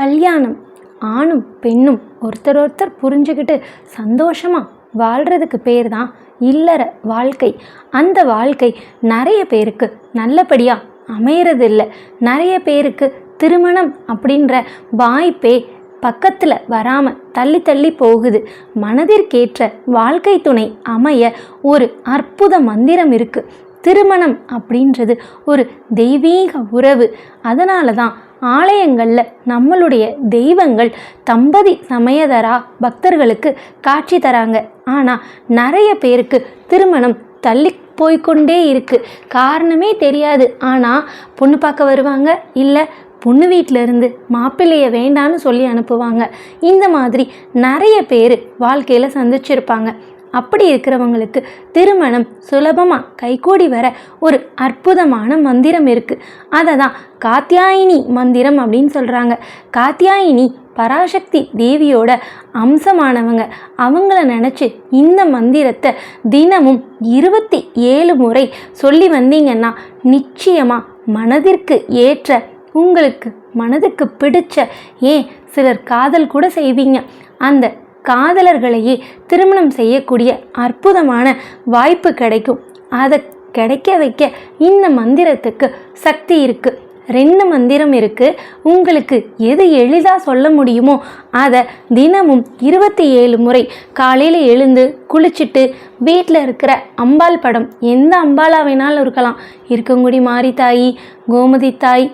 கல்யாணம். ஆணும் பெண்ணும் ஒருத்தர் ஒருத்தர் புரிஞ்சுக்கிட்டு சந்தோஷமாக வாழ்கிறதுக்கு பேர் தான் இல்லற வாழ்க்கை. அந்த வாழ்க்கை நிறைய பேருக்கு நல்லபடியாக அமையறது இல்லை நிறைய பேருக்கு திருமணம் அப்படின்ற வாய்ப்பே பக்கத்தில் வராமல் தள்ளி தள்ளி போகுது. மனதிற்கேற்ற வாழ்க்கை துணை அமைய ஒரு அற்புத மந்திரம் இருக்குது திருமணம் அப்படின்றது ஒரு தெய்வீக உறவு. அதனால தான் ஆலயங்களில் நம்மளுடைய தெய்வங்கள் தம்பதி சமயதரா பக்தர்களுக்கு காட்சி தராங்க. ஆனால் நிறைய பேருக்கு திருமணம் தள்ளி போய்க்கொண்டே இருக்குது காரணமே தெரியாது. ஆனால் பொண்ணு பார்க்க வருவாங்க இல்லை பொண்ணு வீட்டிலேருந்து மாப்பிள்ளையை வேண்டான்னு சொல்லி அனுப்புவாங்க. இந்த மாதிரி நிறைய பேர் வாழ்க்கையில் சந்திச்சிருப்பாங்க. அப்படி இருக்கிறவங்களுக்கு திருமணம் சுலபமாக கைகூடி வர ஒரு அற்புதமான மந்திரம் இருக்குது அதை தான் காத்தியாயினி மந்திரம் அப்படின்னு சொல்கிறாங்க காத்தியாயினி பராசக்தி தேவியோட அம்சமானவங்க. அவங்கள நினச்சி இந்த மந்திரத்தை தினமும் இருபத்தி ஏழு முறை சொல்லி வந்தீங்கன்னா நிச்சயமாக மனதிற்கு ஏற்ற உங்களுக்கு மனதுக்கு பிடிச்ச ஏன் சிலர் காதல் கூட செய்வீங்க. அந்த காதலர்களையே திருமணம் செய்யக்கூடிய அற்புதமான வாய்ப்பு கிடைக்கும். அதை கிடைக்க வைக்க இந்த மந்திரத்துக்கு சக்தி இருக்குது ரெண்டு மந்திரம் இருக்குது உங்களுக்கு எது எளிதாக சொல்ல முடியுமோ அதை தினமும் இருபத்தி ஏழு முறை காலையில் எழுந்து குளிச்சுட்டு வீட்டில் இருக்கிற அம்பாள் படம் எந்த அம்பாலாக வேணாலும் இருக்கலாம். இருக்கங்குடி மாரித்தாயி கோமதி தாய்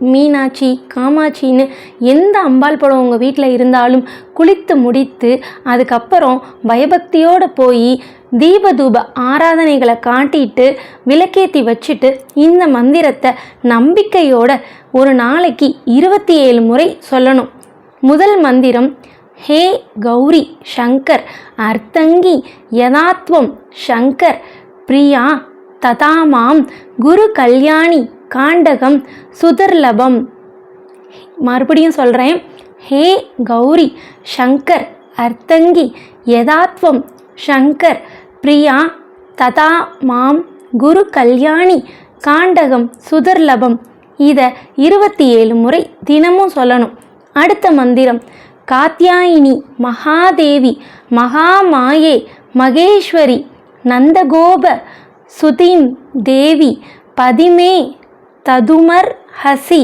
மீனாட்சி காமாட்சின்னு எந்த அம்பாள் படம் உங்கள் வீட்டில் இருந்தாலும் குளித்து முடித்து அதுக்கப்புறம் பயபக்தியோடு போய் தீபதூப ஆராதனைகளை காட்டிட்டு விளக்கேற்றி வச்சுட்டு இந்த மந்திரத்தை நம்பிக்கையோட ஒரு நாளைக்கு இருபத்தி ஏழு முறை சொல்லணும். முதல் மந்திரம் ஹே கௌரி ஷங்கர் அர்த்தங்கி யதாத்வம் ஷங்கர் பிரியா ததாமாம் குரு கல்யாணி காண்டகம் சுதர்லபம். மறுபடியும் சொல்கிறேன் ஹே கௌரி சங்கர் அர்த்தங்கி யதாத்வம் சங்கர் பிரியா ததா மாம் குரு கல்யாணி காண்டகம் சுதர்லபம். இதை இருபத்தி ஏழு முறை தினமும் சொல்லணும். அடுத்த மந்திரம். காத்தியாயினி மகாதேவி மகாமாயே மகேஸ்வரி நந்தகோப சுதீம் தேவி பதிமே ததுமர் ஹசி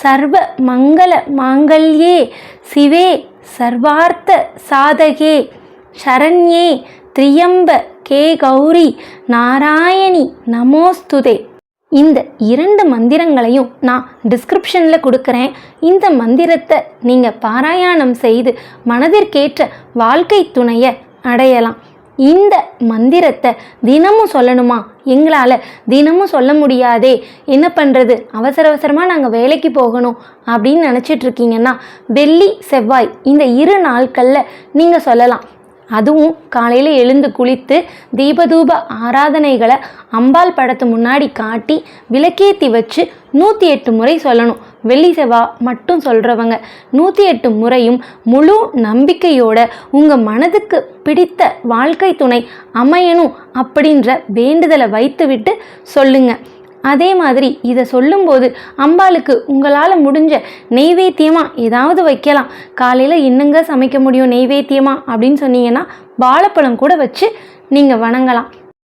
சர்வ மங்கள மாங்கல்யே சிவே சர்வார்த்த சாதகே சரண்யே திரியம்ப கே கௌரி நாராயணி நமோஸ்துதே. இந்த இரண்டு மந்திரங்களையும் நான் டிஸ்கிரிப்ஷனில் கொடுக்குறேன். இந்த மந்திரத்தை நீங்கள் பாராயணம் செய்து மனதிற்கேற்ற வாழ்க்கை துணையை அடையலாம். இந்த மந்திரத்தை தினமும் சொல்லணுமா? எங்களால் தினமும் சொல்ல முடியாதே. என்ன பண்ணுறது அவசர அவசரமாக நாங்கள் வேலைக்கு போகணும் அப்படின்னு நினச்சிட்ருக்கீங்கன்னா வெள்ளி செவ்வாய் இந்த இரு நாட்களில் நீங்கள் சொல்லலாம். அதுவும் காலையில் எழுந்து குளித்து தீபதூப ஆராதனைகளை அம்பாள் படத்து முன்னாடி காட்டி விளக்கேற்றி வச்சு நூற்றி எட்டு முறை சொல்லணும். வெள்ளி செவ்வா மட்டும் சொல்கிறவங்க நூற்றி எட்டு முறையும் முழு நம்பிக்கையோட உங்கள் மனதுக்கு பிடித்த வாழ்க்கை துணை அமையணும் அப்படின்ற வேண்டுதலை வைத்துவிட்டு சொல்லுங்கள் அதே மாதிரி இதை சொல்லும்போது அம்பாளுக்கு உங்களால் முடிஞ்ச நெய்வேத்தியமாக ஏதாவது வைக்கலாம். காலையில் என்னங்க சமைக்க முடியும் நெய்வேத்தியமாக அப்படின்னு சொன்னீங்கன்னா வாழைப்பழம் கூட வச்சு நீங்கள் வணங்கலாம்.